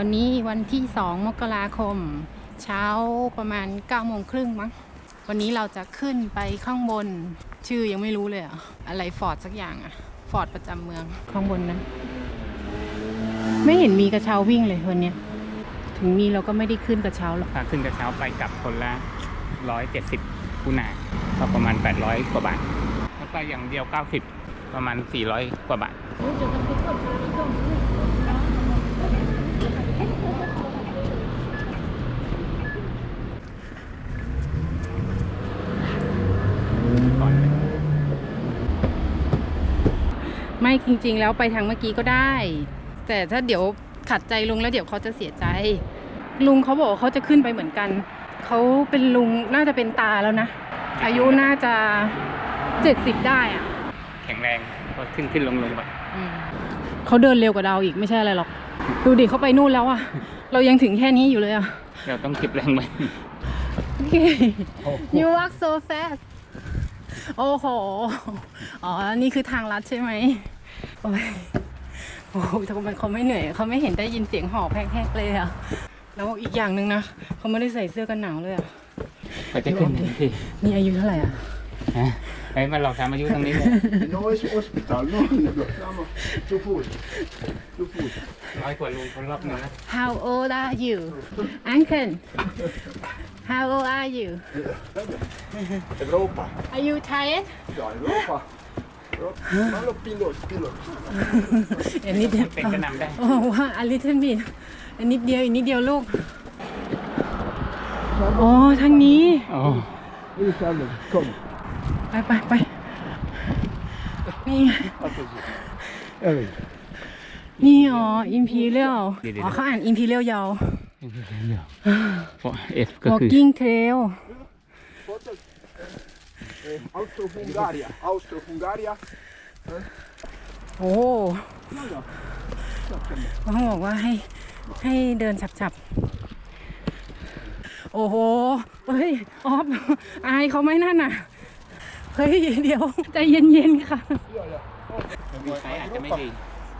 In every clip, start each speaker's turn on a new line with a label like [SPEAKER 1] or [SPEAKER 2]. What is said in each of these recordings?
[SPEAKER 1] วันนี้วันที่ 2 มกราคม เช้าประมาณ9โมงครึ่งมั้ง วันนี้เราจะขึ้นไปข้างบน ชื่อยังไม่รู้เลยอะอะไรฟอร์ดสักอย่างอะฟอร์ดประจำเมืองข้างบนนั้นไม่เห็นมีกระเช้าวิ่งเลยวันเนี้ยถึงมีเราก็ไม่ได้ขึ้นกระเช้าหรอก
[SPEAKER 2] ถ้าขึ้นกระเช้าไปกลับคนละร้อยเจ็ดสิบคูนาก็ประมาณแปดร้อยกว่าบาท แล้วก็อย่างเดียวเก้าสิบประมาณสี่ร้อยกว่าบาท ก่อนเลย
[SPEAKER 1] ไม่ จริง ๆ แล้วไปทางเมื่อกี้ก็ได้ แต่ถ้าเดี๋ยวขัดใจลุงแล้วเดี๋ยวเขาจะเสียใจ ลุงเขาบอกว่าเขาจะขึ้นไปเหมือนกัน เขาเป็นลุงน่าจะเป็นตาแล้วนะ อายุน่าจะเจ็ดสิบได้อะ
[SPEAKER 2] แข็งแรงก็ขึ้นขึ้นลงลงไป
[SPEAKER 1] อืมเขาเดินเร็วกว่าเราอีกไม่ใช่อะไรหรอก ดูดิเขาไปนู่นแล้วอะเรายังถึงแค่นี้อยู่เลยอะ
[SPEAKER 2] เราต้องเก็บแรงไว้
[SPEAKER 1] โอเค you walk so fast โอ้โห อ๋อ นี่คือทางลัดใช่ไหม โอ้ยโอ้โหทำไมเขาไม่เหนื่อยเขาไม่เห็นได้ยินเสียงหอบแห้งๆเลยอะแล้วอีกอย่างหนึ่งนะเขาไม่ได้ใส่เสื้อกันหนาวเลยอะ
[SPEAKER 2] ก็จะขึ้นทันที
[SPEAKER 1] นี่อายุเท่าไหร่อะ
[SPEAKER 2] ฮะไอ้มาหลอกถามอายุตรงนี้เลย
[SPEAKER 3] No is hospital, no, no, no, too food, too food.
[SPEAKER 2] ร้อยกว่าลุงคนรอบนะ
[SPEAKER 1] How old are you Uncle How old are you
[SPEAKER 3] Europa,
[SPEAKER 1] Are you tired
[SPEAKER 3] Europa.
[SPEAKER 1] อันนี้เดียว
[SPEAKER 2] เป็นก็นำได้
[SPEAKER 1] โอ้ว่าอลิทเทิลบิอันนิดเดียวอีกนิดเดียวลูกอ๋อทางนี้ไปไปไปนี่ไงนี่อ๋ออิมพีเรียลอ๋อเขาอ่านอิมพีเรียลยาว
[SPEAKER 2] เอฟก็คือ
[SPEAKER 1] walking trail
[SPEAKER 3] Austro-Hungaria, Austro-Hungaria.
[SPEAKER 1] โอ้เขาบอกว่าให้ให้เดินฉับๆ โอ้โห เฮ้ย ออฟ อายเขาไหมนั่นน่ะ เฮ้ย เดี๋ยวใจเย็นๆ ค่ะ
[SPEAKER 2] มีไซส์อาจจะไม่ดี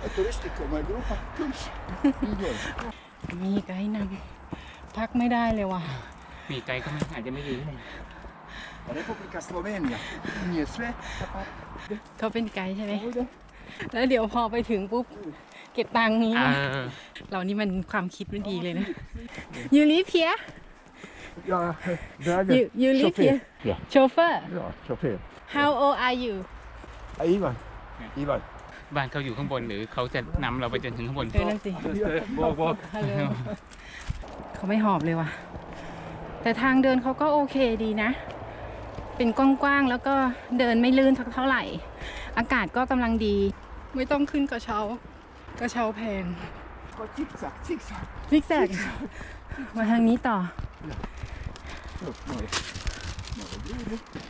[SPEAKER 3] È turistico, ma è Europa plus migliore.
[SPEAKER 1] มีไกด์นำพักไม่ได้เลยว่ะ
[SPEAKER 2] มีไกลก็ไม่อาจจะไม่ดี
[SPEAKER 3] Repubblica Slovenia. Nie sve.
[SPEAKER 1] เขาเป็นไกด์ใช่ไหมแล้วเดี๋ยวพอไปถึงปุ๊บ เก็บตังค์นี้
[SPEAKER 2] อ่า
[SPEAKER 1] เรานี่มันความคิดไม่ดีเลยนะ you live here
[SPEAKER 3] Ja, eh, driver.
[SPEAKER 1] you you live
[SPEAKER 3] Chauffeur.
[SPEAKER 1] here
[SPEAKER 2] Yeah.
[SPEAKER 1] chauffeur
[SPEAKER 3] Ja, chaufför.
[SPEAKER 1] how old are you
[SPEAKER 3] Ah, Ivan. Ivan.
[SPEAKER 2] บ้านเขาอยู่ข้างบนหรือเขาจะนำเราไปจนถึงข้างบน
[SPEAKER 1] เออนั่นสิ
[SPEAKER 3] Walk, walk.
[SPEAKER 1] ฮัลโหลเขาไม่หอบเลยว่ะ แต่ทางเดินเขาก็โอเคดีนะ เป็นกว้างๆแล้วก็เดินไม่ลื่นสักเท่าไหร่ อากาศก็กำลังดี ไม่ต้องขึ้นกระเช้ากระเช้าแพง
[SPEAKER 3] Zigzag, zigzag.
[SPEAKER 1] ซิกแซกมาทางนี้ต่อ
[SPEAKER 3] Upp, nej.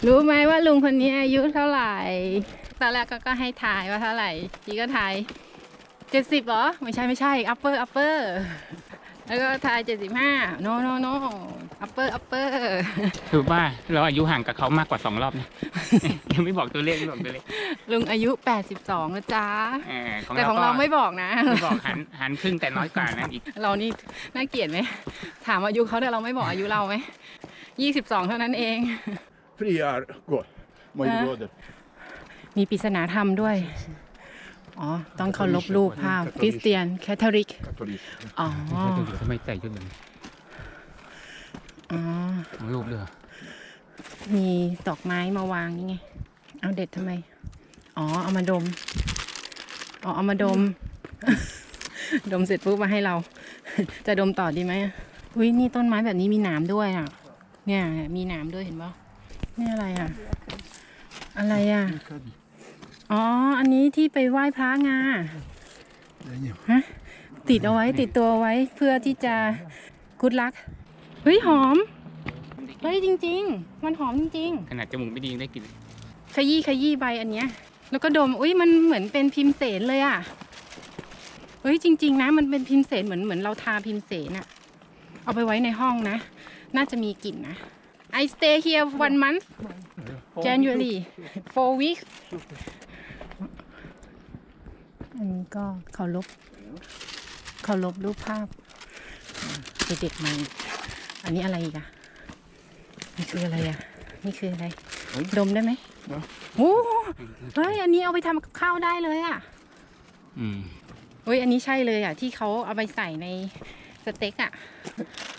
[SPEAKER 1] รู้ไหมว่าลุงคนนี้อายุเท่าไหร่ ตอนแรกก็ก็ให้ถ่ายว่าเท่าไหร่ทีก็ถ่ายเจ็ดสิบเหรอ ไม่ใช่ไม่ใช่ upper upper แล้วก็ถ่ายเจ็ดสิบห้า no no no upper upper
[SPEAKER 2] คือว่าเราอายุห่างกับเขามากกว่าสองรอบนะยังไม่บอกตัวเลขไม่บอกตัวเลข
[SPEAKER 1] ลุงอายุ82นะจ๊ะ
[SPEAKER 2] เออของ
[SPEAKER 1] แต่
[SPEAKER 2] เรา
[SPEAKER 1] ของ
[SPEAKER 2] ก็
[SPEAKER 1] เราไม่บอกนะ
[SPEAKER 2] ไม่บอกหันหันครึ่งแต่น้อยกว่านั้นอีก
[SPEAKER 1] เรานี่น่าเกลียดไหมถามอายุเขาแต่เราไม่บอกอายุเราไหม22เท่านั้นเอง
[SPEAKER 3] Fria går. Må
[SPEAKER 1] Ja.
[SPEAKER 3] ju gå där.
[SPEAKER 1] มีปริศนาธรรมด้วย อ๋อ ต้องเคารพรูปภาพคริสเตียนแคทอลิก
[SPEAKER 3] Katolik.
[SPEAKER 1] อ๋อ
[SPEAKER 2] ทำไมใส่ชุดแบบนี้
[SPEAKER 1] อ๋อ
[SPEAKER 2] ของลูกเรือ
[SPEAKER 1] มีดอกไม้มาวางนี่ไง เอาเด็ดทำไม อ๋อ เอามาดม อ๋อ เอามาดม ดมเสร็จปุ๊บมาให้เรา จะดมต่อดีไหมอะอุ้ยนี่ต้นไม้แบบนี้มีหนามด้วยอะ เนี่ย มีหนามด้วยเห็นปะนี่อะไรอะ อะไรอะอ๋ อ อันนี้ที่ไปไหว้พระงา
[SPEAKER 3] Det är ingen-
[SPEAKER 1] ฮะติดเอาไว้ติดตัวไว้เพื่อที่จะกุดลักเฮ้ยหอม เฮ้ยจริง ๆ มันหอมจริงๆ
[SPEAKER 2] ขนาดจมูกไม่ดียังได้กลิน
[SPEAKER 1] ขยี้ขยี้ใบอันเนี้ย แล้วก็ดมอุ้ยมันเหมือนเป็นพิมพ์เสนเลยอะ่ะเฮ้ยจริง ๆ นะ มันเป็นพิมพ์เสนเหมือนเหมือนเราทาพิมพ์เสนอะ่ะเอาไปไว้ในห้องนะ น่าจะมีกลิ่นนะ I stay here one month January four weeks อันนี้ก็เคารพเคารพรูปภาพไปเด็ดมาอีกอันนี้อะไรอีกอะนี่คืออะไรอะนี่คืออะไร ดมได้ไหม
[SPEAKER 3] เนอะ
[SPEAKER 1] โอ้เฮ้ยอันนี้เอาไปทำกับข้าวได้เลยอะ
[SPEAKER 2] อืม
[SPEAKER 1] เฮ้ยอันนี้ใช่เลยอะที่เขาเอาไปใส่ในสเต็กอะ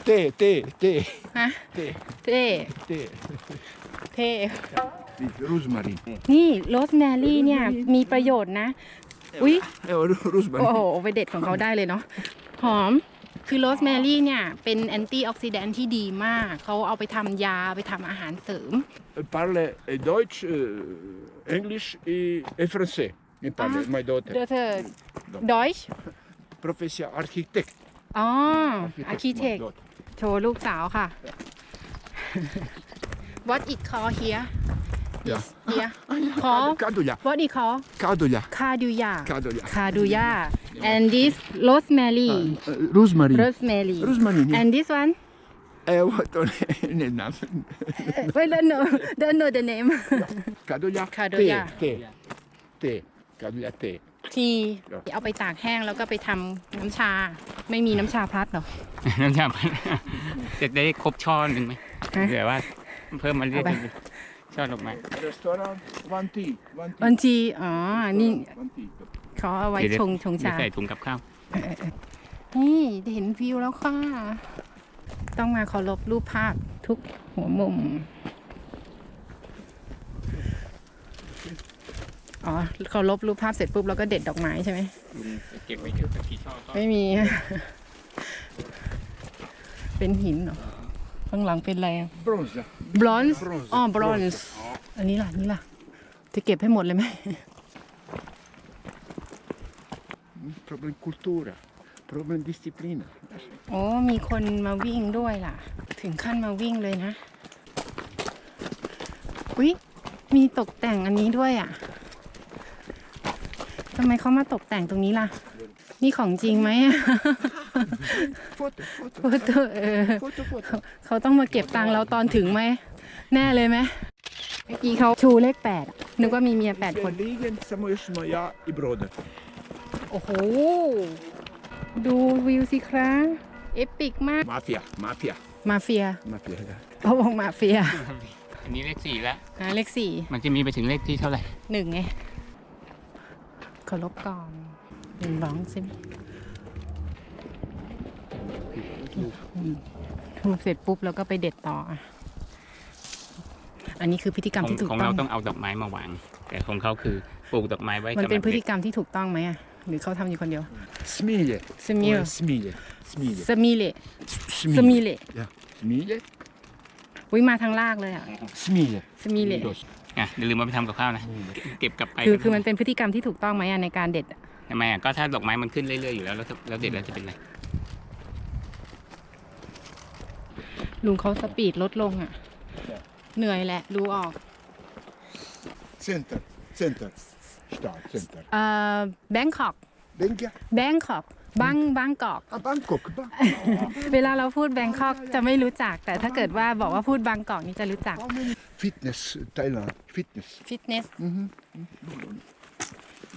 [SPEAKER 3] Te, te, te,
[SPEAKER 1] ฮะ
[SPEAKER 3] te,
[SPEAKER 1] เท่
[SPEAKER 3] te.
[SPEAKER 1] เท่
[SPEAKER 3] Di Rosmarin.
[SPEAKER 1] นี่โรสแมรี่เนี่ยมีประโยชน์นะ อุ๊ย
[SPEAKER 3] Eh, oh, ro-
[SPEAKER 1] โอ้
[SPEAKER 3] Rosmarin.
[SPEAKER 1] โหไปเด็ดของเขาได้เลยเนาะหอมคือโรสแมรี่เนี่ย เป็นแอนตี้ออกซิแดนท์ที่ดีมาก เขาเอาไปทำยาไปทำอาหารเสริม
[SPEAKER 3] Elle parle eh, Deutsch, eh, English et, et français. Elle parle,
[SPEAKER 1] Ah.
[SPEAKER 3] my daughter.
[SPEAKER 1] เดอเธอดอยช์
[SPEAKER 3] Profession architect.
[SPEAKER 1] อ๋ออาร์คิเทค
[SPEAKER 3] my daughter.
[SPEAKER 1] โชว์ลูกสาวค่ะ What it call here
[SPEAKER 3] Yeah.
[SPEAKER 1] here call
[SPEAKER 3] Cadolia.
[SPEAKER 1] What it call
[SPEAKER 3] Cadolia.
[SPEAKER 1] คาดูยา
[SPEAKER 3] Cadolia.
[SPEAKER 1] คาดูยา and this rosemary
[SPEAKER 3] Eh, Rosmarin.
[SPEAKER 1] rosemary
[SPEAKER 3] Rosmarin. yeah.
[SPEAKER 1] and this one
[SPEAKER 3] Eh, what on nel naam.
[SPEAKER 1] wait don't know don't know the name
[SPEAKER 3] Cadolia.
[SPEAKER 1] Cadolia.
[SPEAKER 3] Te, te. Te. Cadolia te.
[SPEAKER 1] ทีเอาไปตากแห้งแล้วก็ไปทำน้ำชา ไม่มีน้ำชาพลัดเหรอ
[SPEAKER 2] น้ำชาพันจะได้ครบช่อหนึ่งไหม
[SPEAKER 1] ฮะ
[SPEAKER 2] เดี๋ยวว่าเพิ่มมาเรื่อย
[SPEAKER 1] เอาไป
[SPEAKER 2] ๆ ช่อดอกไม้
[SPEAKER 3] Restaurant, one tea. One tea.
[SPEAKER 1] บางทีอ๋อ นี่
[SPEAKER 3] One tea.
[SPEAKER 1] เขาเอาไว้
[SPEAKER 2] เดี๋ยว
[SPEAKER 1] ชงชง
[SPEAKER 2] เดี๋ยว
[SPEAKER 1] ชา
[SPEAKER 2] ใส่ถุงกับข้าว
[SPEAKER 1] นี่ได้เห็นวิวแล้วค่ะ ต้องมาเคารพรูปภาพทุกหัวมุม อ๋อเคารพรูปภาพเสร็จปุ๊บเราก็เด็ดดอกไม้ใช่ไหม
[SPEAKER 2] เก็บไว้เยอะสักกี่ช่อก็
[SPEAKER 1] ไม่มี เป็นหินเหรอ ข้างหลังเป็นอะไร
[SPEAKER 3] Bronze.
[SPEAKER 1] บรอนซ์
[SPEAKER 3] Bronze.
[SPEAKER 1] อ๋อบรอนซ์อันนี้ล่ะนี่ล่ะ จะเก็บให้หมดเลยไหม
[SPEAKER 3] Problem cultura. Problem disciplina.
[SPEAKER 1] โอ้มีคนมาวิ่งด้วยล่ะ ถึงขั้นมาวิ่งเลยนะอุ๊ยมีตกแต่งอันนี้ด้วยอะทำไมเขามาตกแต่งตรงนี้ล่ะ นี่ของจริงไหมอะ
[SPEAKER 3] Foto, foto.
[SPEAKER 1] โฟโต้เออ
[SPEAKER 3] Foto, foto.
[SPEAKER 1] เขาต้องมาเก็บตังค์เราตอนถึงไหม แน่เลยไหมเมื่อกี้เขาชูเลขแปดอะนึกว่ามีเมียแปดคน
[SPEAKER 3] Ligen, samo još smo ja i Broder.
[SPEAKER 1] โอ้โห ดูวิวสิครับเอปิกมาก
[SPEAKER 3] Mafija, mafija.
[SPEAKER 1] มาเฟีย
[SPEAKER 3] Mafija, da.
[SPEAKER 1] เขาบอกมาเฟีย
[SPEAKER 2] อันนี้เลขสี่แล้ว
[SPEAKER 1] นะเลขสี่
[SPEAKER 2] มันจะมีไปถึงเลขที่เท่าไหร่
[SPEAKER 1] หนึ่งไงเคารพก่อนหนึ่งร้อง สิถูกเสร็จปุ๊บแล้วก็ไปเด็ดต่อ อันนี้คือพฤติกรรมที่ถูก
[SPEAKER 2] ของ
[SPEAKER 1] ต้
[SPEAKER 2] เราต้องเอาดอกไม้มาวาง แต่ของเขาคือปลูกดอกไม้ไว้
[SPEAKER 1] มันเป็นพฤติกรรมที่ถูกต้องไหมอะ หรือเขาทำอยู่คนเดียว
[SPEAKER 3] Smilje.
[SPEAKER 1] Smilje.
[SPEAKER 3] Ovo je Smilje. Smilje.
[SPEAKER 1] สมิเลสมิเล
[SPEAKER 3] Ja. Smilje.
[SPEAKER 1] วิมาทางลากเลยอะ
[SPEAKER 3] Smilje.
[SPEAKER 1] สมิเล
[SPEAKER 3] Dos.
[SPEAKER 2] อะอย่าลืมมาไปทำกับข้าวนะ เก็บกลับไป
[SPEAKER 1] คือคือมันเป็นพฤติกรรมที่ถูกต้องไหมอะในการเด็ดอะ
[SPEAKER 2] ทำไมอะก็ถ้าดอกไม้มันขึ้นเรื่อยๆอยู่แล้วแล้วแล้วเด็ดแล้วจะเป็นไร
[SPEAKER 1] ลุงเขาสปีดลดลงอะ เหนื่อยแหละ รู้ออก
[SPEAKER 3] Center. Center. Stad, center.
[SPEAKER 1] เอ่อแบงคอก
[SPEAKER 3] Denk je?
[SPEAKER 1] แบงคอกบังบางกอก
[SPEAKER 3] Ah, Bangkok. Ba-
[SPEAKER 1] เวลาเราพูดแบงคอกจะไม่รู้จัก แต่ถ้าเกิดว่าบอกว่าพูดบางกอกนี่จะรู้จัก
[SPEAKER 3] How many? Fitness, Thailand. Fitness.
[SPEAKER 1] ฟิตเนส
[SPEAKER 3] Mhm.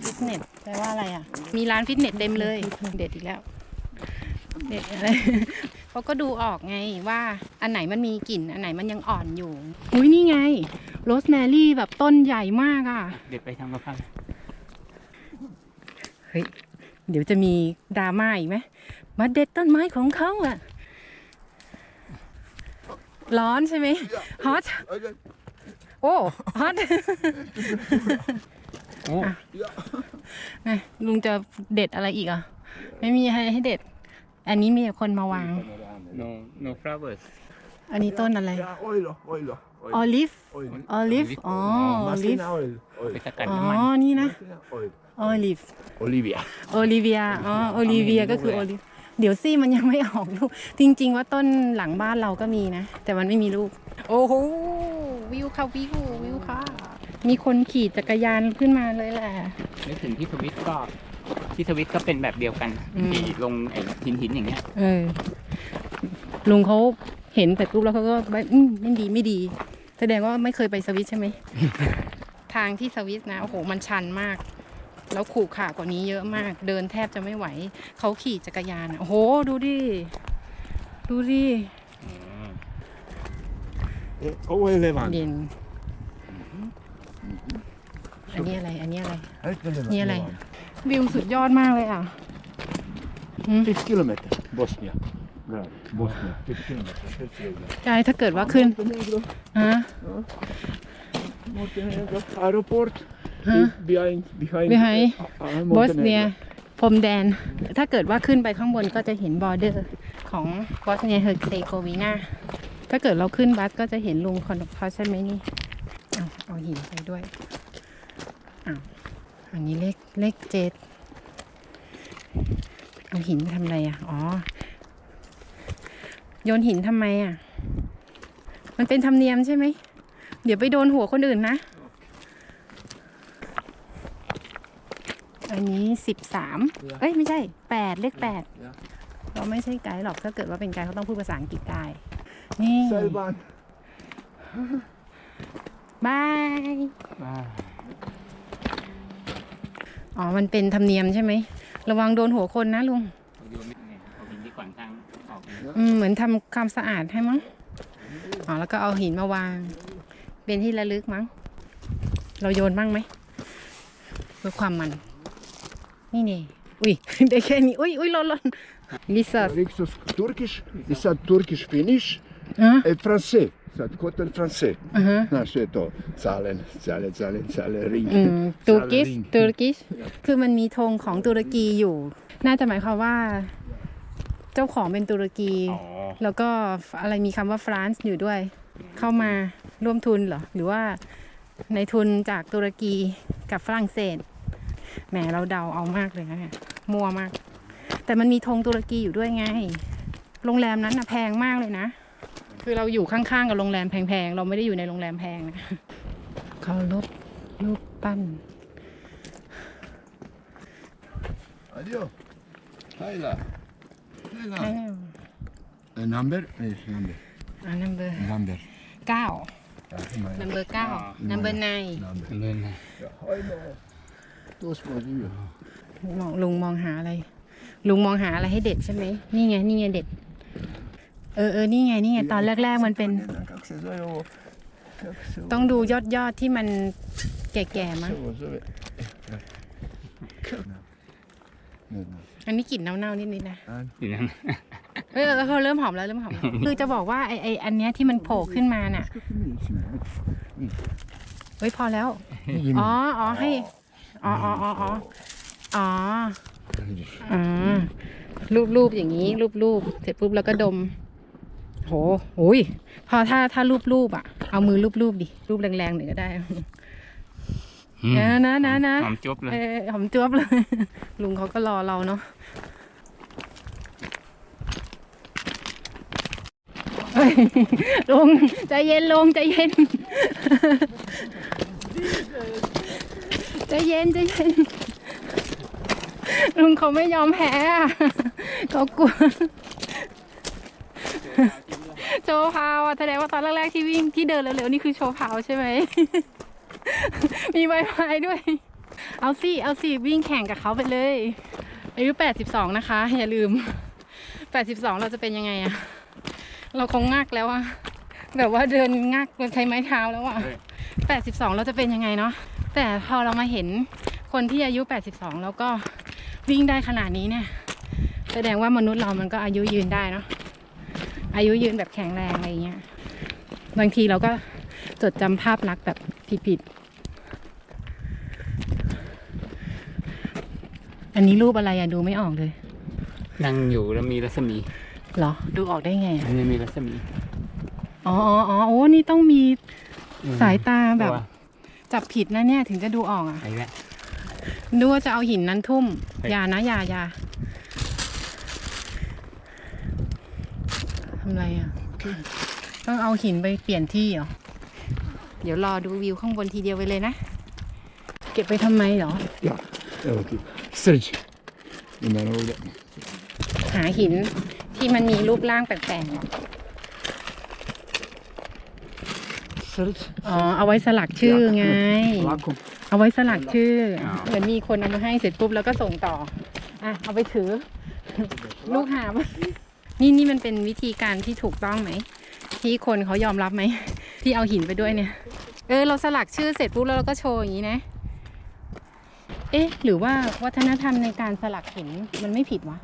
[SPEAKER 1] ฟิตเนสแปลว่าอะไรอะ มีร้านฟิตเนสเต็มเลย เด็ดอีกแล้ว เด็ดอะไรเขาก็ดูออกไงว่าอันไหนมันมีกลิ่น อันไหนมันยังอ่อนอยู่อุ้ยนี่ไง โรสแมรี่แบบต้นใหญ่มากอะ
[SPEAKER 2] เด็ดไปทำกับข้าว
[SPEAKER 1] เฮ้ย เดี๋ยวจะมีดราม่าอีกไหมมาเด็ดต้นไม้ของเขาอะ ร้อนใช่ไหมฮอต
[SPEAKER 3] Okay.
[SPEAKER 1] โอ้ฮอต
[SPEAKER 2] โอ้
[SPEAKER 1] ลุงจะเด็ดอะไรอีกอะ ไม่มีอะไรให้เด็ด อันนี้มีแต่คนมาวาง
[SPEAKER 2] no no flowers
[SPEAKER 1] อันนี้ต้นอะไร
[SPEAKER 3] Ja, oilo, oilo.
[SPEAKER 1] ออลิฟ
[SPEAKER 3] Oil.
[SPEAKER 1] ออลิฟ อ๋อออลิฟ
[SPEAKER 3] Maslina oil.
[SPEAKER 2] ไป
[SPEAKER 3] oil.
[SPEAKER 2] สกัด
[SPEAKER 1] อ๋อ
[SPEAKER 2] น้ำมัน
[SPEAKER 1] นี่นะ
[SPEAKER 3] Maslina oil.
[SPEAKER 1] ออลิฟ
[SPEAKER 3] Olivia.
[SPEAKER 1] โอลิเวีย อ๋อ โอลิเวียก็คือโอลิฟ เดี๋ยวซี่มันยังไม่ออกลูก จริง ๆ ว่าต้นหลังบ้านเราก็มีนะ แต่มันไม่มีลูก โอ้โห วิวค่ะวิว วิวค่ะ มีคนขี่จักรยานขึ้นมาเลยแหละ
[SPEAKER 2] นึกถึงที่ทวิตก็ ที่ทวิตก็เป็นแบบเดียวกัน
[SPEAKER 1] อืม
[SPEAKER 2] ที่ลงไอ้หินหินๆอย่างเงี้ย
[SPEAKER 1] เออลุงเขาเห็นแต่รูปแล้วเขาก็แบบอืมไม่ดีไม่ดี แสดงว่าไม่เคยไปสวิตใช่ไหม ทางที่สวิตนะโอ้โหมันชันมาก แล้วขู่ขากว่านี้เยอะมาก เดินแทบจะไม่ไหว เขาขี่จักรยานอะโอ้โห ดูดิดดูสิ
[SPEAKER 3] Oh, oh, Levant.
[SPEAKER 1] เย็นอันนี้อะไร อันนี้อะไร
[SPEAKER 3] Uit de Levant.
[SPEAKER 1] นี่อะไร วิวสุดยอดมากเลยอะ
[SPEAKER 3] 5 kilometer, Bosnia. Ja, Bosnia, 5 kilometer. 5 kilometer.
[SPEAKER 1] กายถ้าเกิดว่าขึ้น
[SPEAKER 3] Montenegro,
[SPEAKER 1] ฮะ
[SPEAKER 3] Montenegro, airport.
[SPEAKER 1] ฮะ
[SPEAKER 3] Behind, behind,
[SPEAKER 1] Behind
[SPEAKER 3] uh, uh,
[SPEAKER 1] บอสเนีย
[SPEAKER 3] Montenegro.
[SPEAKER 1] พรมแดน ถ้าเกิดว่าขึ้นไปข้างบนก็จะเห็นบอร์เดอร์ของบอสเนียเฮอร์เซโกวีนาถ้าเกิดเราขึ้นบัสก็จะเห็นลุงคอนพอใช่ไหมนี่เอาเอาหินไปด้วยอ้าว อันนี้เลขเลขเจ็ดเอาหินไปทำอะไรอะ อ๋อ โยนหินทำไมอะ มันเป็นธรรมเนียมใช่ไหม เดี๋ยวไปโดนหัวคนอื่นนะ อันนี้สิบสามเอ้ย ไม่ใช่แปดเลขแปด
[SPEAKER 3] Yeah.
[SPEAKER 1] เราไม่ใช่ไกด์หรอก ถ้าเกิดว่าเป็นไกด์เขาต้องพูดภาษาอังกฤษได้ นี่
[SPEAKER 3] Seilbahn.
[SPEAKER 1] บาย
[SPEAKER 2] อ่า
[SPEAKER 1] อ๋อ มันเป็นธรรมเนียมใช่ไหม ระวังโดนหัวคนนะลุง
[SPEAKER 2] เอาโยนไม่เนี่ยเอาหินที่ขวางทางออกเนี่ย
[SPEAKER 1] อืมเหมือนทำความสะอาดให้มั้ง อ๋อ แล้วก็เอาหินมาวาง เป็นที่ระลึกมั้ง เราโยนบ้างไหมเพื่อความมัน นี่นี่อุ้ย ได้แค่นี้ อุ้ยอุ้ยหล่นหล่นลิซ่า
[SPEAKER 3] Rixos Turkish, i sad Turkish Finnish
[SPEAKER 1] อะ
[SPEAKER 3] e Francais. Sad kotel Francais.
[SPEAKER 1] อ่าฮะ
[SPEAKER 3] Znaš što je to? Calen, cale, cale, cale ring.
[SPEAKER 1] อืมตุรกิส
[SPEAKER 3] Cale ring.
[SPEAKER 1] ตุรกิส คือมันมีธงของตุรกีอยู่ น่าจะหมายความว่า เจ้าของเป็นตุรกี
[SPEAKER 2] อ๋อ
[SPEAKER 1] แล้วก็อะไรมีคำว่าฟรานซ์อยู่ด้วย เข้ามาร่วมทุนเหรอ หรือว่าในทุนจากตุรกีกับฝรั่งเศส แหมเราเดาเอามากเลยนะเนี่ยมัวมาก แต่มันมีธงตุรกีอยู่ด้วยไง โรงแรมนั้นนะแพงมากเลยนะ คือเราอยู่ข้างๆกับโรงแรมแพงๆ เราไม่ได้อยู่ในโรงแรมแพงนะเขาลบรูปปั้น
[SPEAKER 3] Adio. Hayla.
[SPEAKER 1] อ้า
[SPEAKER 3] Hayla.
[SPEAKER 1] ว
[SPEAKER 3] Number? Eh, number.
[SPEAKER 1] อ่านัมเบอร์
[SPEAKER 3] Number.
[SPEAKER 1] เก้า
[SPEAKER 3] Ja, ima
[SPEAKER 1] นั
[SPEAKER 3] je.
[SPEAKER 1] มเบอร์เก้านัมเบอร์ไน
[SPEAKER 3] Number.
[SPEAKER 2] เลื่อนนะ
[SPEAKER 3] Ja, hajmo. To smo živjeli.
[SPEAKER 1] มองลุงมองหาอะไร ลุงมองหาอะไรให้เด็ดใช่ไหม นี่ไง นี่ไงเด็ด เออเออนี่ไงนี่ไงตอนแรกๆมันเป็น
[SPEAKER 3] Ne znam kako se zove ovo. Kako se ovo,
[SPEAKER 1] ต้องดูยอดยอดๆที่มันแก่ๆมั้ง
[SPEAKER 3] se ovo zove? Ne znam.
[SPEAKER 1] อันนี้กลิ่นเน่าๆนิดๆนะ
[SPEAKER 2] อยู่นั่น
[SPEAKER 1] เออเออเขาเริ่มหอมแล้วเริ่มหอมแล้วคือจะบอกว่าไอไออันเนี้ยที่มันโผล่ขึ้นมาน่ะ
[SPEAKER 3] Kako mi recimo?
[SPEAKER 1] เฮ้ยพอแล้ว
[SPEAKER 3] Vidi
[SPEAKER 1] อ๋ออ๋อให้อ๋ออ๋ออ๋ออ๋ออ๋อ
[SPEAKER 3] Vidiš.
[SPEAKER 1] อ๋อรูปรูปอย่างนี้รูปรูปเสร็จปุ๊บแล้วก็ดม โหโอ้ยพอถ้าถ้ารูปรูปอะ เอามือรูปรูปดิ รูปแรงๆหน่อยก็ได้เออนะนะนะ
[SPEAKER 2] หอมจบเลย
[SPEAKER 1] เออหอมจวบเลย ลุงเขาก็รอเราเนาะเฮ้ยลุงใจเย็นลุงใจเย็นใจเย็นใจเย็นลุงเขาไม่ยอมแพ้อะเขากลัว โชว์พาวอะแสดงว่าตอนแรกๆที่วิ่งที่เดินเร็วๆนี่คือโชว์พาวใช่ไหม มีไวไฟด้วย เอาสิเอาสิวิ่งแข่งกับเขาไปเลย อายุ82นะคะ อย่าลืม82เราจะเป็นยังไงอะเราคงงักแล้วอะแบบว่าเดินงักใช้ไม้เท้าแล้วอะ82เราจะเป็นยังไงเนาะแต่พอเรามาเห็นคนที่อายุ 82 แล้วก็วิ่งได้ขนาดนี้เนี่ย แสดงว่ามนุษย์เรามันก็อายุยืนได้เนาะ อายุยืนแบบแข็งแรงอะไรเงี้ย บางทีเราก็จดจำภาพลักษณ์แบบผิดๆ อันนี้รูปอะไรอะดูไม่ออกเลย
[SPEAKER 2] นั่งอยู่แล้วมีรัศมี
[SPEAKER 1] เหรอ ดูออกได้ไงอะ
[SPEAKER 2] อันนี้มีรัศมี
[SPEAKER 1] อ๋ออ๋ออ๋อโอ้นี่ต้องมี
[SPEAKER 2] อืม
[SPEAKER 1] สายตาแบบ
[SPEAKER 2] ตัว
[SPEAKER 1] จับผิดนะเนี่ยถึงจะดูออกอะ
[SPEAKER 2] ไอ้แหละ
[SPEAKER 1] นึกว่าจะเอาหินนั้นทุ่ม
[SPEAKER 2] เฮ้ย
[SPEAKER 1] อย่านะอย่าอย่าำไรอะต้องเอาหินไปเปลี่ยนที่เหรอ เดี๋ยวรอดูวิวข้างบนทีเดียวไปเลยนะ เก็บไปทำไมเหรอ
[SPEAKER 3] Ja, evo ti. Srđ. Ima ovdje.
[SPEAKER 1] หาหินที่มันมีรูปร่างแปลกๆเหรอ
[SPEAKER 3] Srđ.
[SPEAKER 1] อ๋อ เอาไว้สลักชื่อไง
[SPEAKER 3] Lako.
[SPEAKER 1] เอาไว้สลักชื่อ เหมือนมีคนเอามาให้เสร็จปุ๊บแล้วก็ส่งต่อ อะ เอาไปถือ ลูกหาบ นี่นี่มันเป็นวิธีการที่ถูกต้องไหม ที่คนเขายอมรับไหม ที่เอาหินไปด้วยเนี่ย เออ เราสลักชื่อเสร็จปุ๊บแล้วเราก็โชว์อย่างนี้นะ เอ๊ะ หรือว่าวัฒนธรรมในการสลักหินมันไม่ผิดวะ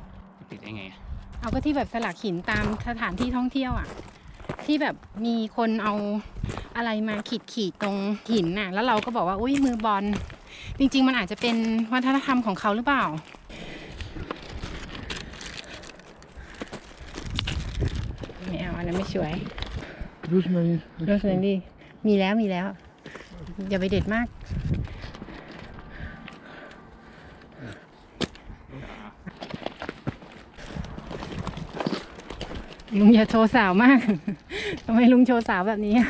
[SPEAKER 2] ติดได้ไงอะ
[SPEAKER 1] เอาก็ที่แบบสลักหินตามสถานที่ท่องเที่ยวอะ ที่แบบมีคนเอาอะไรมาขีดขีดๆตรงหินน่ะ แล้วเราก็บอกว่า อุ้ยมือบอล จริง ๆ มันอาจจะเป็นวัฒนธรรมของเขาหรือเปล่า ไม่เอาอันนั้นไม่ช่วย
[SPEAKER 3] Rosemary.
[SPEAKER 1] โรสแมรี่มีแล้วมีแล้ว อย่าไปเด็ดมาก ลุงอย่าโชว์สาวมาก ทำไมลุงโชว์สาวแบบนี้อะ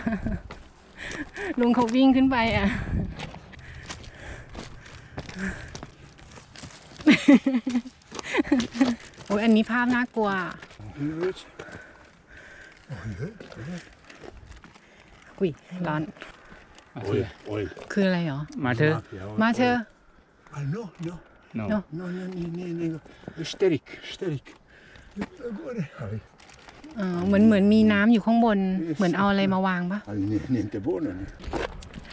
[SPEAKER 1] ลุงเขาวิ่งขึ้นไปอะ โอ้ยอันนี้ภาพน่ากลัว
[SPEAKER 3] Yes.
[SPEAKER 1] อุ้ยร้อน
[SPEAKER 3] Oil, oil.
[SPEAKER 1] คืออะไรเหรอ
[SPEAKER 2] มาเธอ
[SPEAKER 3] Ja,
[SPEAKER 1] มาเธอ
[SPEAKER 3] Ah, no, no.
[SPEAKER 2] no
[SPEAKER 1] No.
[SPEAKER 3] No, no, nee, nee, nee. Sterk, sterk. Gore, ali.
[SPEAKER 1] เออเหมือนเหมือนมีน้ำอยู่ข้างบน เหมือนเอาอะไรมาวางปะ
[SPEAKER 3] Ali ne, niente buono. ne.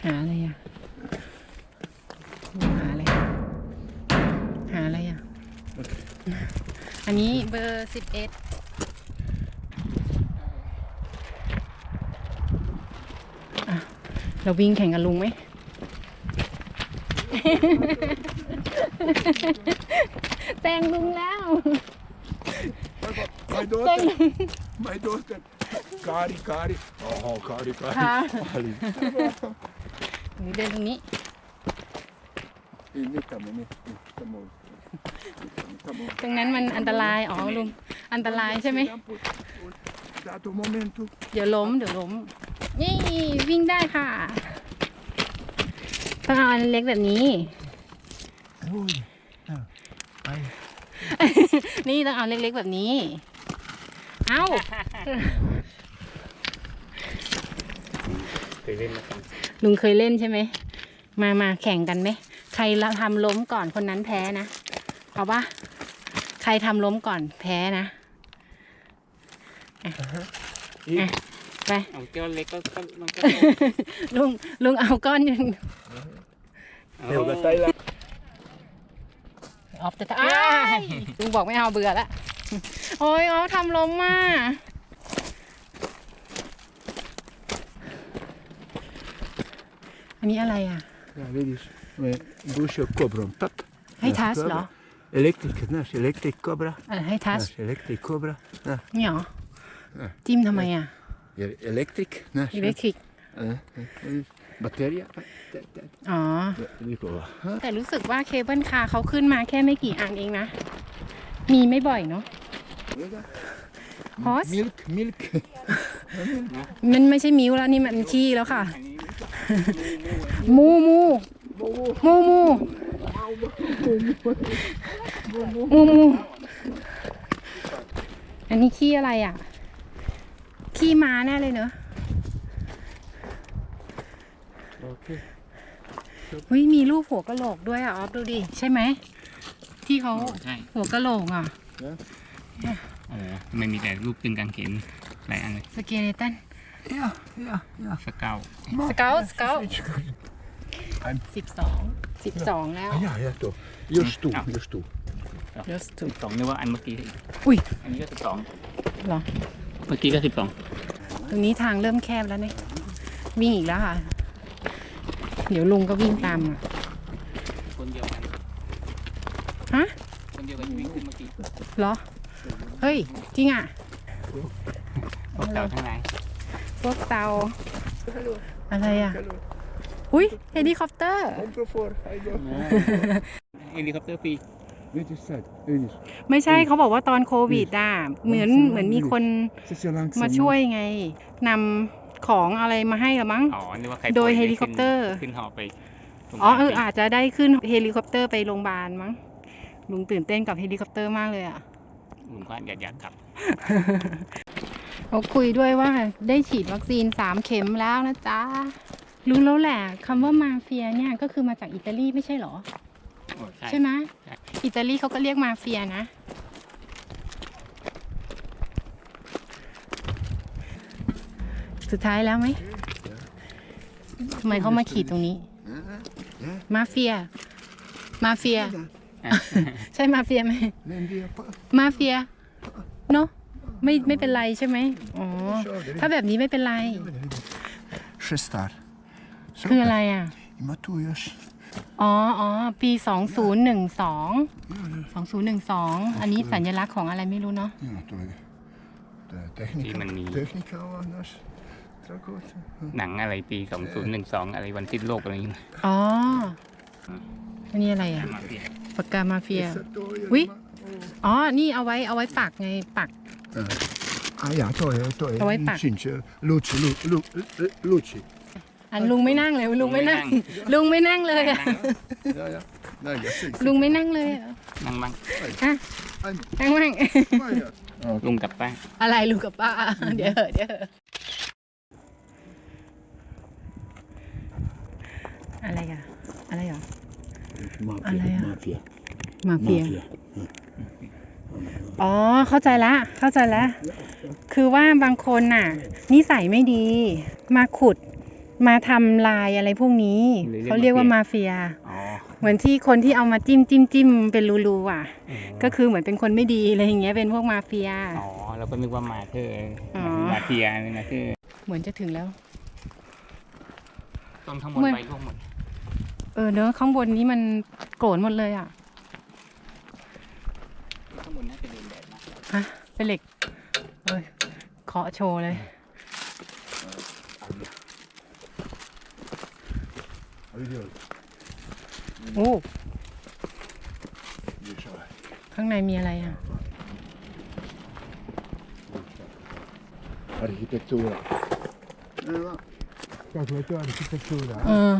[SPEAKER 1] หาอะไรอะ หาอะไร หาอะไรอะ อันนี้เบอร์สิบเอ็ด เราวิ่งแข่งกับลุงไหม แซงลุงแล้ว
[SPEAKER 3] My daughter, my daughter. Kari, Kari. Oh, Kari, Kari.
[SPEAKER 1] Ha.
[SPEAKER 3] Ali.
[SPEAKER 1] หนูเดินตรงนี้
[SPEAKER 3] Eh, Nittamo, nittamo. Nittamo. Nittamo.
[SPEAKER 1] ตรงนั้นมันอันตราย อ๋อลุง อันตรายใช่ไหม
[SPEAKER 3] Dato un momento.
[SPEAKER 1] เดี๋ยวล้ม เดี๋ยวล้ม นี่วิ่งได้ค่ะ ต้องเอาอันเล็กแบบนี้
[SPEAKER 3] Oi. Ah, ai.
[SPEAKER 1] นี่ต้องเอาเล็กๆแบบนี้ เอ้า
[SPEAKER 2] เคยเล่นมากัน
[SPEAKER 1] ลุงเคยเล่นใช่ไหม มามาแข่งกันไหม ใครละทำล้มก่อนคนนั้นแพ้นะ เอาปะใครทำล้มก่อนแพ้นะ
[SPEAKER 3] I,
[SPEAKER 1] ไป
[SPEAKER 2] เอาเจ้าเล็กก็ก็มันก็
[SPEAKER 1] ลุงลุงเอาก้อนหนึ่ง
[SPEAKER 2] เอา
[SPEAKER 3] evo ga taj la.
[SPEAKER 1] ออฟแต่ลุงบอกไม่เอาเบื่อละโอ้ยออฟทำล้มมาอันนี้อะไรอะ
[SPEAKER 3] Ja, vidiš, me bušio kobrom. Tap.
[SPEAKER 1] ให้ทัชเหรอ
[SPEAKER 3] Elektrik, znaš, elektrik kobra.
[SPEAKER 1] อะให้ทัช
[SPEAKER 3] Znaš, elektrik kobra. Da.
[SPEAKER 1] นี่เห รอ
[SPEAKER 3] เออ
[SPEAKER 1] จิ้มทำไมอะ
[SPEAKER 3] Jer elektrik, znaš.
[SPEAKER 1] อิเล็กทริก
[SPEAKER 3] eh, eh, vidiš, Baterija. te, te,
[SPEAKER 1] อ๋อ
[SPEAKER 3] Niko, ha?
[SPEAKER 1] แต่รู้สึกว่าเคเบิลคาร์เขาขึ้นมาแค่ไม่กี่อันเองนะ มีไม่บ่อยเนาะ
[SPEAKER 3] Gleda.
[SPEAKER 1] Horse?
[SPEAKER 3] Milk, milk.
[SPEAKER 1] มันไม่ใช่มิวแล้วนี่มันขี้แล้วค่ะ
[SPEAKER 2] อันนี้
[SPEAKER 1] มูมูมูมูมูมู อันนี้ขี้อะไรอะ ขี้ม้าแน่เลยเนอะ
[SPEAKER 3] Okay.
[SPEAKER 1] เฮ้ยมีรูปหัวกะโหลกด้วยอะออฟดูดิ ใช่ไหม ที่เขา
[SPEAKER 2] ใช่
[SPEAKER 1] หัวกะโหลกอะ
[SPEAKER 2] โอ้ไม่มีแต่รูปตึงกางเขนหลายอันเลย
[SPEAKER 1] สเกเลตัน
[SPEAKER 3] Ja, ja, ja.
[SPEAKER 2] สเกล
[SPEAKER 1] สเกลสเกล
[SPEAKER 3] I'm
[SPEAKER 1] สิบสองสิบสองแล้ว
[SPEAKER 3] A ja, ja to. Još tu,
[SPEAKER 2] Ja.
[SPEAKER 3] još tu.
[SPEAKER 1] just to
[SPEAKER 2] สองนึกว่าอันเมื่อกี้
[SPEAKER 1] อุ้ย
[SPEAKER 2] อันนี้ก็สิบสอง
[SPEAKER 1] เหรอ
[SPEAKER 2] เมื่อกี้ก็สิบสอง
[SPEAKER 1] ตรงนี้ทางเริ่มแคบแล้วเนี่ยวิ่งอีกแล้วค่ะ เดี๋ยวลุงก็วิ่งตามอะ
[SPEAKER 2] คนเดียวกัน
[SPEAKER 1] ฮะ
[SPEAKER 2] คนเดียวกันที่วิ่งขึ้นเมื่อกี้
[SPEAKER 1] เหรอ เฮ้ย จริงอะ
[SPEAKER 2] พวกเต่าทั้งหลาย
[SPEAKER 1] พวกเตาอะไรอะอุ้ยเฮลิคอปเตอร์
[SPEAKER 3] Komprofor, I go.
[SPEAKER 2] เฮลิคอปเตอร์ฟรี
[SPEAKER 3] Vidiš sad, vidiš.
[SPEAKER 1] ไม่ใช่เขาบอกว่าตอนโควิดอะเหมือนเหมือนมีคน
[SPEAKER 3] Sad se langsam.
[SPEAKER 1] มาช่วยไงนำของอะไรมาให้ละมั้ง
[SPEAKER 2] อ๋อนึกว่าใคร
[SPEAKER 1] โดย
[SPEAKER 2] ป่ว
[SPEAKER 1] เฮลิคอปเตอร์
[SPEAKER 2] ขึ้นหอไปโรงพยาบาล
[SPEAKER 1] อ๋อเอออาจจะได้ขึ้นเฮลิคอปเตอร์ไปโรงพยาบาลมั้งลุงตื่นเต้นกับเฮลิคอปเตอร์มากเลยอะ
[SPEAKER 2] ลุงก็อยากอยากกลับ
[SPEAKER 1] เขาคุยด้วยว่าได้ฉีดวัคซีนสามเข็มแล้วนะจ๊ะรู้แล้วแหละคำว่ามาเฟียเนี่ยก็คือมาจากอิตาลีไม่ใช่เหรอ
[SPEAKER 2] โอ้ ใช่
[SPEAKER 1] ไหมอิตาลีเขาก็เรียกมาเฟียนะ สุดท้ายแล้วไหมทำไมเขามาขี่ตรงนี้ มาเฟีย มาเฟีย ใช่มาเฟียไหมมาเฟีย เนาะไม่ไม่เป็นไรใช่ไหมอ๋อ ถ้าแบบนี้ไม่เป็นไร คืออะไรอะ
[SPEAKER 3] มาตุยช
[SPEAKER 1] อ๋ออ๋อปีสองศูนย์หนึ่งสองสองศูนย์หนึ่งสองอันนี้สัญลักษณ์ของอะไรไม่รู้เนาะ
[SPEAKER 3] Ja, to je, to je tehnika.
[SPEAKER 2] Ima nije.
[SPEAKER 3] Tehnika ova naš. Tragota.
[SPEAKER 2] หนังอะไรปี 2012 อะไรวันสิ้นโลกอะไรอย่างเงี้ย
[SPEAKER 1] อ๋ออันนี้อะไรอะ
[SPEAKER 2] มาเปลี่ยน
[SPEAKER 1] ปากกามาเฟีย
[SPEAKER 3] Sad to je.
[SPEAKER 1] Ui.
[SPEAKER 3] ima-
[SPEAKER 1] อ๋อ นี่เอาไว้เอาไว้ปักไงปัก
[SPEAKER 3] A ja, to je, to je.
[SPEAKER 1] Ovaj pak.
[SPEAKER 3] Činče. Luči, lu, lu, lu, luči.
[SPEAKER 1] อันลุงไม่นั่งเลยลุงไม่นั่ง ลุงไม่นั่งเลยอะ
[SPEAKER 3] Ja, ja. Nee, ja, zeker.
[SPEAKER 1] ลุงไม่นั่งเลยอะ
[SPEAKER 2] นั่งบ้าง
[SPEAKER 1] อะ
[SPEAKER 3] Ajmo.
[SPEAKER 1] นั่งมั่ง
[SPEAKER 3] Ma ja.
[SPEAKER 2] ลุงกับป้า
[SPEAKER 1] อะไรลุงกับป้า เดี๋ยวเหอะเดี๋ยวเหอะอะไรอะ อะไรเหรอ
[SPEAKER 3] Mafia,
[SPEAKER 1] ja.
[SPEAKER 3] mafia.
[SPEAKER 1] มาเฟีย
[SPEAKER 3] Mafia.
[SPEAKER 1] อ๋อ เข้าใจละ เข้าใจแล้วคือว่าบางคนน่ะ นิสัยไม่ดี มาขุด มาทำลายอะไรพวกนี้เขาเรียกว่ามาเฟีย
[SPEAKER 2] อ๋อ
[SPEAKER 1] เหมือนที่คนที่เอามาจิ้มจิ้มจิ้มเป็นรูๆอะก็คือเหมือนเป็นคนไม่ดีอะไรอย่างเงี้ยเป็นพวกมาเฟีย
[SPEAKER 2] อ๋อเราก็นึกว่ามาเธอ
[SPEAKER 1] อ๋อ
[SPEAKER 2] มาเทียนี่นะคือ
[SPEAKER 1] เหมือนจะถึงแล้ว
[SPEAKER 2] ต้นข้างบน
[SPEAKER 1] เหมือน
[SPEAKER 2] ใบร่วงหมด
[SPEAKER 1] เออเนอะข้างบนนี้มันโกรธหมดเลยอะ
[SPEAKER 2] ข้างบนน่าจะเดินแบบนะ
[SPEAKER 1] ฮะเป็นเหล็กเอ้ยเคาะโชว์เลย
[SPEAKER 3] Vidio.
[SPEAKER 1] โอ้
[SPEAKER 3] Vidiš ovaj.
[SPEAKER 1] ข้างในมีอะไรอะ
[SPEAKER 3] Arhitektura. Evo. Kako je to arhitektura?
[SPEAKER 1] เออ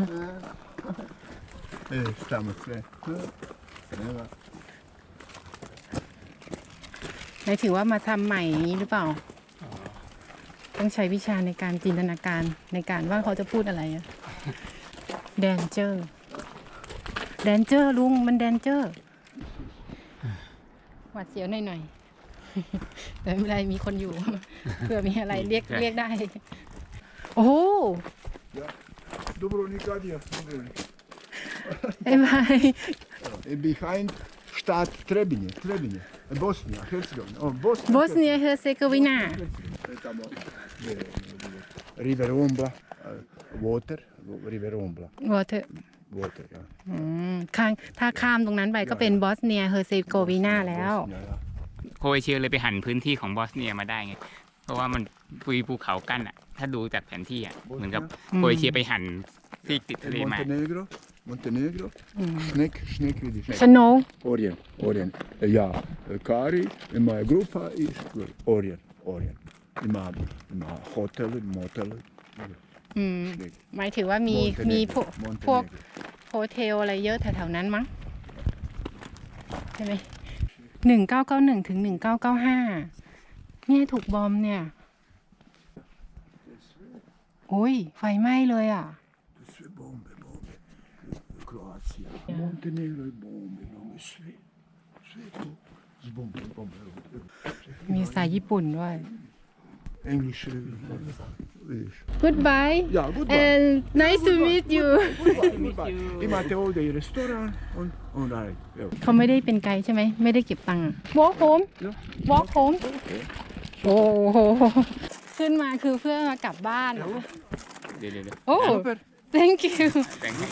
[SPEAKER 3] E, tamo sve. Evo.
[SPEAKER 1] หมายถึงว่ามาทำใหม่อย่างนี้หรือเปล่า ต้องใช้วิชาในการจินตนาการในการว่าเขาจะพูดอะไรอะ แดนเจอร์ แดนเจอร์ลุงมันแดนเจอร์หวาดเสียวหน่อยๆ แต่ไม่เป็นไรมีคนอยู่ เผื่อมีอะไรเรียกเรียกได้ โอ้โห
[SPEAKER 3] Dubrovnik Adija.
[SPEAKER 1] บ๊ายบาย
[SPEAKER 3] E, behind štat Trebinje, Trebinje. Bosnija, Hercegovina. O, Bosnija.
[SPEAKER 1] บอสเนียเฮอร์เซโกวินา
[SPEAKER 3] E, tamo. e, River Umbla. e, Water. River Umbla.
[SPEAKER 1] วอเตอร์
[SPEAKER 3] Water, ja.
[SPEAKER 1] ข้างถ้าข้ามตรงนั้นไปก็เป็นบอสเนียเฮอร์เซโกวีนาแล้ว
[SPEAKER 3] Bosnija, ja.
[SPEAKER 2] โครเอเชียเลยไปหันพื้นที่ของบอสเนียมาได้ไง เพราะว่ามันปุยภูเขากั้นอะ ถ้าดูจากแผนที่อะ เหมือนกับ
[SPEAKER 1] อืม
[SPEAKER 2] โครเอเชียไปหันที่ติดทะเล
[SPEAKER 3] E,
[SPEAKER 2] มา
[SPEAKER 3] Montenegro. Montenegro. Snek, snek vidiš.
[SPEAKER 1] สโน
[SPEAKER 3] Orjen, Orjen. E, Ja, e, Kari, i moja grupa i Orjen, Orjen. Ima, ima hotel, motel.
[SPEAKER 1] อืมหมายถึงว่ามีมีพวกพวกโฮเทลอะไรเยอะแถวๆนั้นมั้งใช่ไหมหนึ่งเก้าเก้าหนึ่งถึงหนึ่งเก้าเก้าห้าเนี่ยถูกบอมเนี่ย โอ้ย ไฟไหม้เลยอะ
[SPEAKER 3] Sve bombe, bombe. Kroacija, Montenegro i bombe, bombe, sve. Sve je to. S bombe, bombe.
[SPEAKER 1] มีสายญี่ปุ่นด้วย
[SPEAKER 3] English, e, vidiš.
[SPEAKER 1] Goodbye
[SPEAKER 3] Ja, goodbye.
[SPEAKER 1] and nice to meet you
[SPEAKER 3] Goodbye, goodbye. Imate ovdje i restoran, on, on radi. Evo.
[SPEAKER 1] เขาไม่ได้เป็นไกด์ใช่ไหม ไม่ได้เก็บตังค์ walk home walk home โอ้โห ขึ้นมาคือเพื่อมากลับบ้านเหรอ
[SPEAKER 2] เดี๋ยวเดี๋ยวเดี๋ยว
[SPEAKER 1] โอ้
[SPEAKER 3] Super.
[SPEAKER 1] thank you
[SPEAKER 2] แต่งให้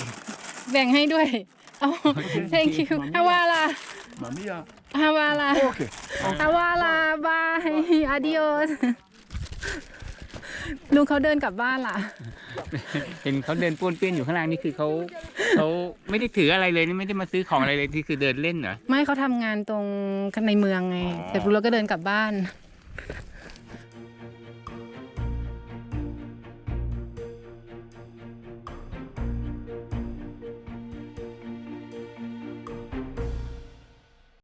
[SPEAKER 1] แบ่งให้ด้วยเอา thank you ฮาวาลา
[SPEAKER 3] Ma mia.
[SPEAKER 1] ฮาวาลา
[SPEAKER 3] Ok.
[SPEAKER 1] ฮาวาลาบาย adios ลุงเขาเดินกลับบ้านล่ะ
[SPEAKER 2] เห็นเขาเดินป้วนเปี้ยนอยู่ข้างล่างนี่คือเขาเขาไม่ได้ถืออะไรเลยนี่ไม่ได้มาซื้อของอะไรเลยที่คือเดินเล่นเหรอ
[SPEAKER 1] ไม่เขาทำงานตรงในเมืองไง
[SPEAKER 2] อ๋อ
[SPEAKER 1] เสร็จปุ๊บเราก็เดินกลับบ้าน
[SPEAKER 2] อ